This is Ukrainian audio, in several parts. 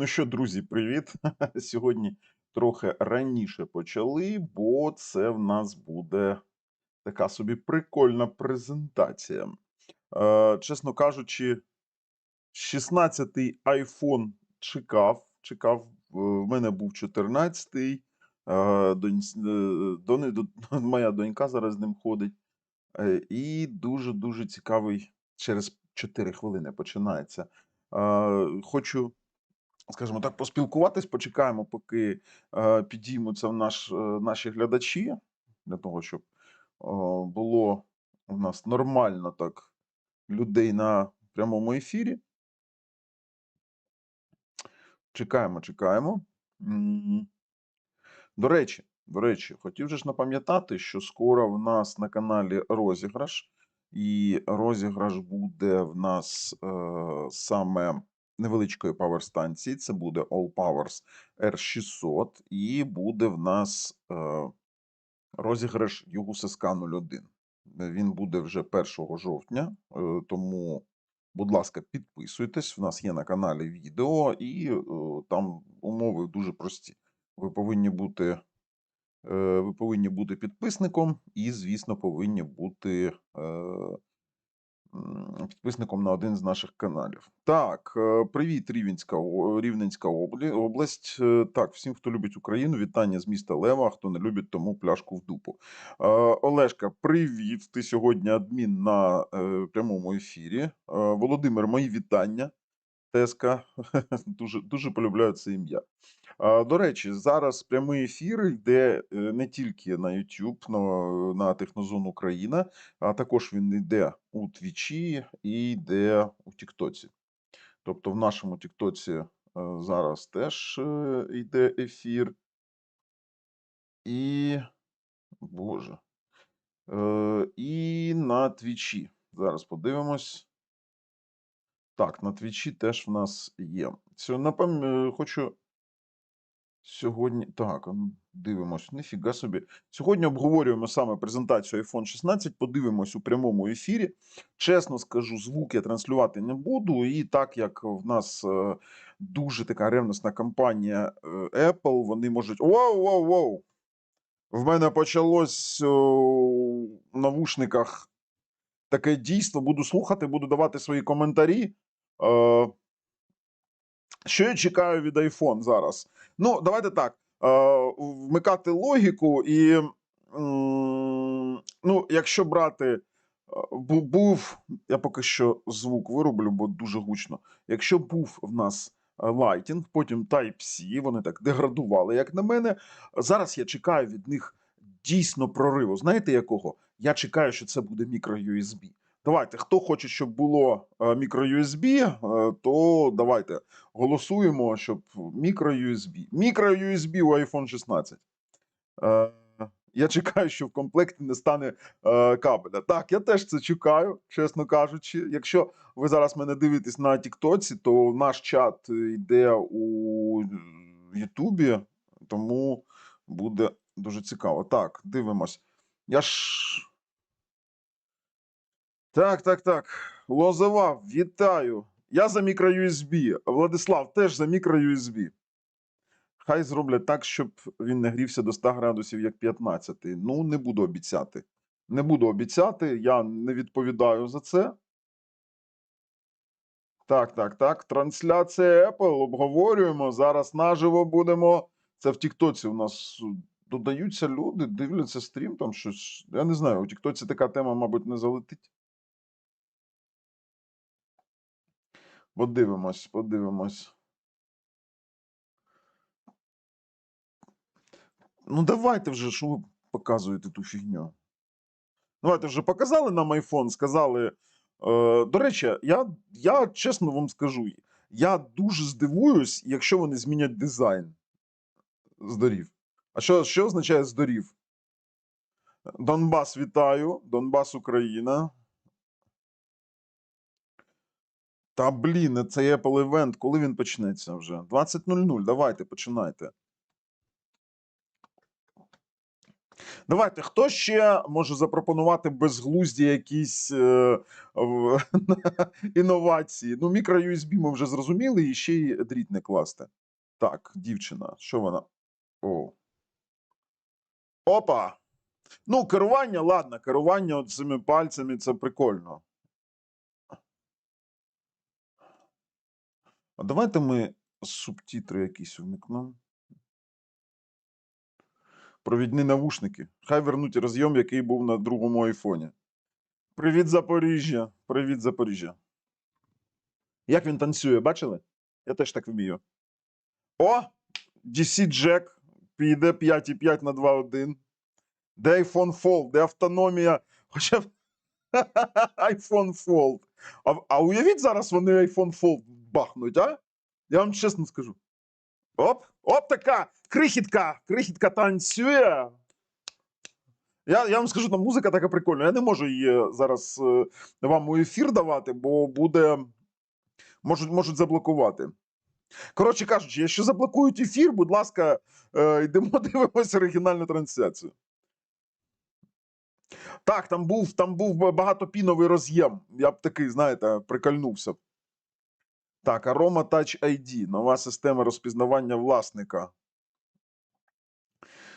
Ну що, друзі, привіт! Сьогодні трохи раніше почали, бо це в нас буде така собі прикольна презентація. Е, чесно кажучи, 16-й iPhone чекав. Чекав, е, в мене був 14-й. Е, донь, е, дони- моя донька зараз з ним ходить. Е, І дуже-дуже цікавий через 4 хвилини починається. Е, Хочу скажімо так, поспілкуватись, почекаємо, поки е, підіймуться наш, е, наші глядачі, для того, щоб е, було у нас нормально так людей на прямому ефірі. Чекаємо, чекаємо. До речі, до речі, хотів же ж напам'ятати, що скоро в нас на каналі розіграш, і розіграш буде в нас е, саме невеличкої паверстанції. Це буде All Powers R600, і буде в нас е, розіграш Югусеска 01. Він буде вже 1 жовтня, е, тому, будь ласка, підписуйтесь. У нас є на каналі відео, і е, там умови дуже прості. Ви повинні бути, е, ви повинні бути підписником, і, звісно, повинні бути е, підписником на один з наших каналів. Так, е, привіт, Рівненська, Рівненська область. Е, Так, всім, хто любить Україну, вітання з міста Лева. Хто не любить, тому пляшку в дупу. Е, Олешка, привіт. Ти сьогодні адмін на прямому ефірі. Володимир, мої вітання. Теска, дуже, дуже полюбляю це ім'я. До речі, зараз прямий ефір йде е, не тільки на YouTube, на, на Технозон Україна, а також він йде у Твічі і йде у Тіктоці. Тобто в нашому Тіктоці е, зараз теж е, йде ефір. І. Боже. Е, І на Твічі. Зараз подивимось. Так, на Твічі теж в нас є. Е, хочу сьогодні. Так, ну, дивимось, ніфіга собі. Сьогодні обговорюємо саме презентацію iPhone 16. Подивимось у прямому ефірі. Чесно скажу, звук я транслювати не буду. І так як в нас е, дуже така ревностна компанія е, Apple, вони можуть. Воу, воу, воу! В мене почалось в навушниках таке дійство. Буду слухати, буду давати свої коментарі. Що я чекаю від iPhone зараз? Ну, давайте так. Е, вмикати логіку, і ну, якщо брати, е, був, я поки що звук вироблю, бо дуже гучно. Якщо був в нас е, Lighting, потім Type-C, вони так деградували, як на мене. Зараз я чекаю від них дійсно прориву. Знаєте якого? Я чекаю, що це буде мікро-USB. Давайте, хто хоче, щоб було е, мікро-USB, е, то давайте голосуємо, щоб мікро-USB. Мікро-USB у iPhone 16. Е, я чекаю, що в комплекті не стане кабеля. Так, я теж це чекаю, чесно кажучи. Якщо ви зараз мене дивитесь на Тіктоці, то наш чат йде у Ютубі, тому буде дуже цікаво. Так, дивимось. Я ж. Так, так, так. Лозова, вітаю. Я за мікро-USB. Владислав теж за мікро-USB. Хай зроблять так, щоб він не грівся до 100 градусів, як 15. Ну, не буду обіцяти. Не буду обіцяти, я не відповідаю за це. Так, так, так. Трансляція Apple обговорюємо. Зараз наживо будемо. Це в Тіктоці у нас додаються люди, дивляться стрім, там щось. Я не знаю, у Тіктоці така тема, мабуть, не залетить. Подивимось, подивимось. Ну, давайте вже, що ви показуєте ту фігню. Давайте вже показали нам iPhone, сказали. Е, до речі, я, я чесно вам скажу, я дуже здивуюсь, якщо вони змінять дизайн здорів. А що, що означає здорів? Донбас вітаю, Донбас Україна. Та блін, цей Apple Event, коли він почнеться вже? 20.00, давайте, починайте. Давайте, хто ще може запропонувати безглузді якісь е, в- інновації? Ну, мікро-USB ми вже зрозуміли, і ще й дріт не класти. Так, дівчина, що вона? О. Опа! Ну, керування, ладно, керування цими пальцями це прикольно. А давайте ми субтитри якісь вмикнемо. Провідні навушники. Хай вернуть розйом, який був на другому айфоні. Привіт, Запоріжжя. Привіт, Запоріжжя. Як він танцює, бачили? Я теж так вмію. О! DC Jack піде 5,5 на 2.1. Де iPhone Fold, де автономія. Хоча б iPhone Fold. А, а уявіть зараз вони iPhone Fold бахнуть, а? Я вам чесно скажу. Оп, оп, така крихітка, крихітка танцює. Я, я вам скажу, там музика така прикольна. Я не можу її зараз е, вам у ефір давати, бо буде. Можуть, можуть заблокувати. Коротше кажучи, якщо заблокують ефір, будь ласка, е, йдемо дивимося оригінальну трансляцію. Так, там був, там був багатопіновий роз'єм. Я б такий, знаєте, прикольнувся. Так, Aroma Touch ID, нова система розпізнавання власника.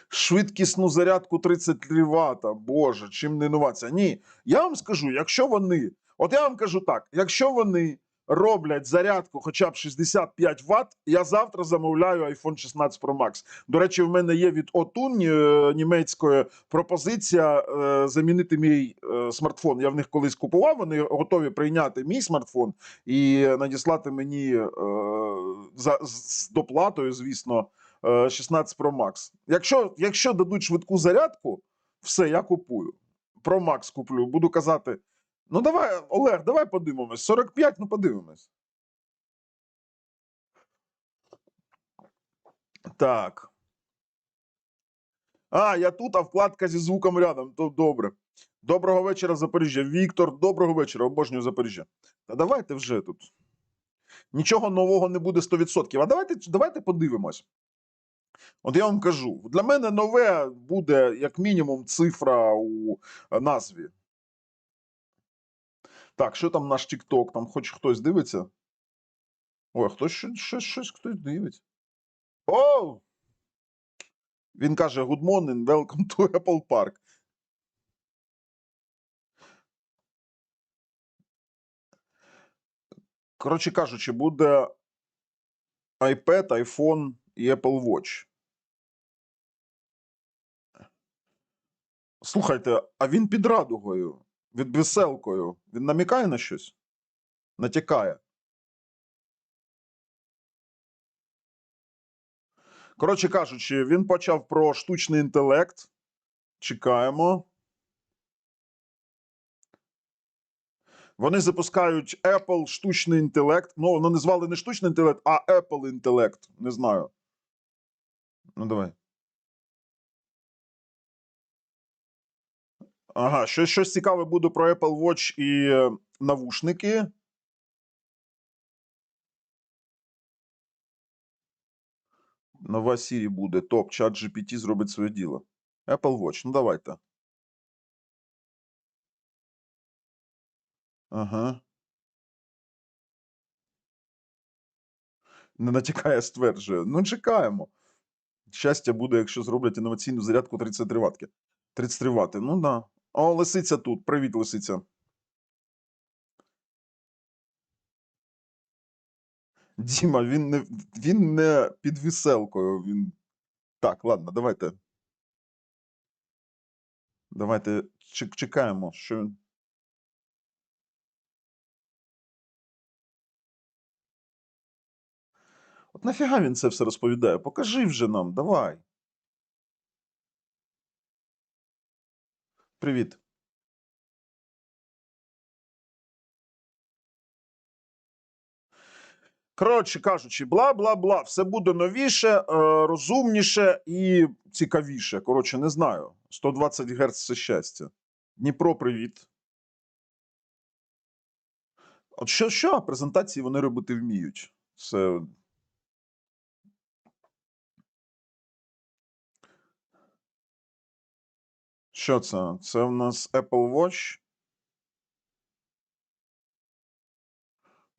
Швидкісну зарядку 33 Вт. Боже, чим не інновація? Ні, я вам скажу, якщо вони, от я вам кажу так, якщо вони роблять зарядку хоча б 65 Вт, я завтра замовляю iPhone 16 Pro Max. До речі, в мене є від Otun е, німецької пропозиція е, замінити мій е, смартфон. Я в них колись купував. Вони готові прийняти мій смартфон і надіслати мені за з доплатою, звісно, е, 16 Pro Max. Якщо, якщо дадуть швидку зарядку, все, я купую. Pro Max куплю. Буду казати. Ну, давай, Олег, давай подивимось. 45, ну подивимось. Так. А, я тут, а вкладка зі звуком рядом. То добре. Доброго вечора, Запоріжжя. Віктор, доброго вечора. Обожнюю Запоріжжя. Та давайте вже тут. Нічого нового не буде 100%. А давайте, давайте подивимось. От я вам кажу: для мене нове буде як мінімум цифра у е, назві. Так, що там наш TikTok? Там хоч хтось дивиться? Ой, хтось щось, щось, хтось дивиться. О! Він каже: Good morning, welcome to Apple Park. Коротше кажучи, буде iPad, iPhone і Apple Watch. Слухайте, а він під радугою, від веселкою. Він намікає на щось? Натякає. Коротше кажучи, він почав про штучний інтелект. Чекаємо. Вони запускають Apple штучний інтелект. Ну, вони назвали не штучний інтелект, а Apple інтелект. Не знаю. Ну, давай. Ага, щось, щось цікаве буде про Apple Watch і е, навушники. Нова Siri буде. Топ, чат GPT зробить своє діло. Apple Watch, ну давайте. Ага. Не натякає, стверджує. Ну, чекаємо. Щастя буде, якщо зроблять інноваційну зарядку 33 ватки. 33 вати. Ну да. О, лисиця тут. Привіт, лисиця. Діма, він не, він не під веселкою. Він... Так, ладно, давайте. Давайте чек- чекаємо, що він. От нафіга він це все розповідає? Покажи вже нам, давай. Привіт. Коротше кажучи, бла бла бла, все буде новіше, е, розумніше і цікавіше. Коротше, не знаю. 120 Гц це щастя. Дніпро, привіт. От що, що презентації вони робити вміють? Це Що це? Це в нас Apple Watch.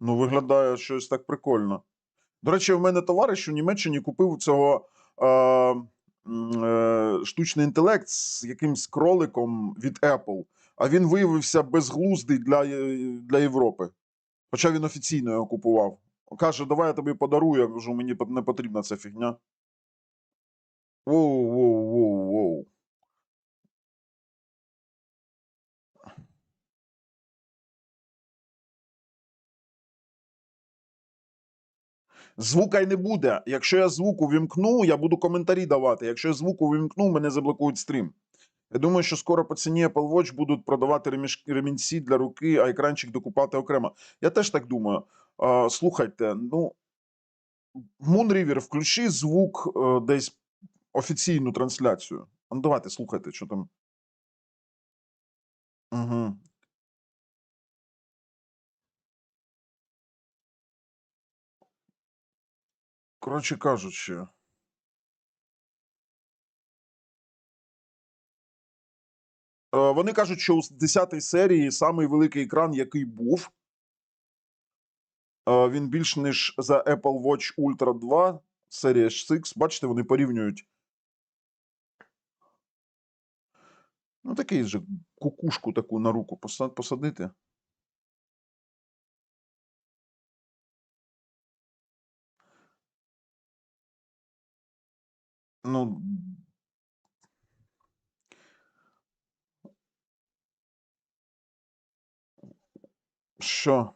Ну, виглядає щось так прикольно. До речі, в мене товариш у Німеччині купив цього е, е, штучний інтелект з якимсь кроликом від Apple, а він виявився безглуздий для, для Європи. Хоча він офіційно його купував. Каже, давай я тобі подарую. Я кажу, мені не потрібна ця фігня. Воу, Звука й не буде. Якщо я звук увімкну, я буду коментарі давати. Якщо я звук увімкну, мене заблокують стрім. Я думаю, що скоро по ціні Apple Watch будуть продавати ремінці для руки, а екранчик докупати окремо. Я теж так думаю. Слухайте, ну Moonriver, включи звук е, десь офіційну трансляцію. Ну, давайте, слухайте, що там. Угу. Коротше кажучи. Е, Вони кажуть, що у 10-й серії самий великий екран, який був, е, він більш ніж за Apple Watch Ultra 2 серія 6. Бачите, вони порівнюють. Ну, такий же кукушку таку на руку посадити. Ну. Що?